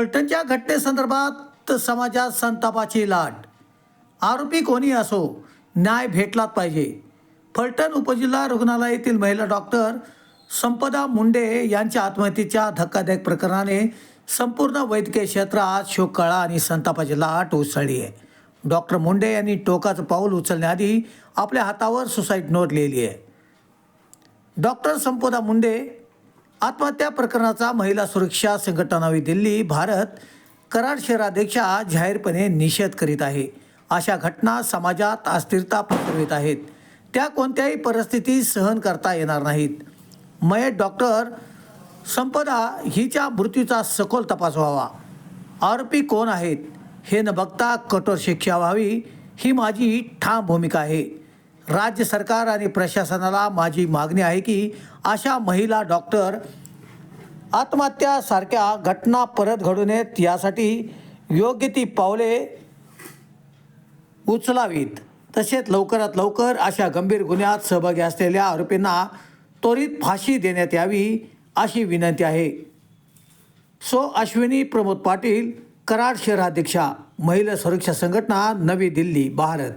फलटणच्या घटनेसंदर्भात समाजात संतापाची लाट. आरोपी कोणी असो न्याय भेटलाच पाहिजे. फलटण उपजिल्हा रुग्णालयातील महिला डॉक्टर संपदा मुंडे यांच्या आत्महत्येच्या धक्कादायक प्रकरणाने संपूर्ण वैद्यकीय क्षेत्रात शोककळा आणि संतापाची लाट उसळली आहे. डॉक्टर मुंडे यांनी टोकाचं पाऊल उचलण्याआधी आपल्या हातावर सुसाईड नोट लिहिली आहे. डॉक्टर संपदा मुंडे आत्महत्या प्रकरणाचा महिला सुरक्षा संघटना नवी दिल्ली भारत कराड शहराध्यक्षा जाहीरपणे निषेध करीत आहे. अशा घटना समाजात अस्थिरता पसरवित आहेत. त्या कोणत्याही परिस्थितीत सहन करता येणार नाहीत. मयत डॉक्टर संपदा हिच्या मृत्यूचा सखोल तपास व्हावा. आरोपी कोण आहेत हे न बघता कठोर शिक्षा व्हावी ही माझी ठाम भूमिका आहे. राज्य सरकार आणि प्रशासनाला माझी मागणी आहे की अशा महिला डॉक्टर आत्महत्यासारख्या घटना परत घडू नयेत यासाठी योग्य ती पावले उचलावीत. तसेच लवकरात लवकर अशा गंभीर गुन्ह्यात सहभागी असलेल्या आरोपींना त्वरित फाशी देण्यात यावी अशी विनंती आहे. सो अश्विनी प्रमोद पाटील कराड शहराध्यक्षा महिला सुरक्षा संघटना नवी दिल्ली भारत.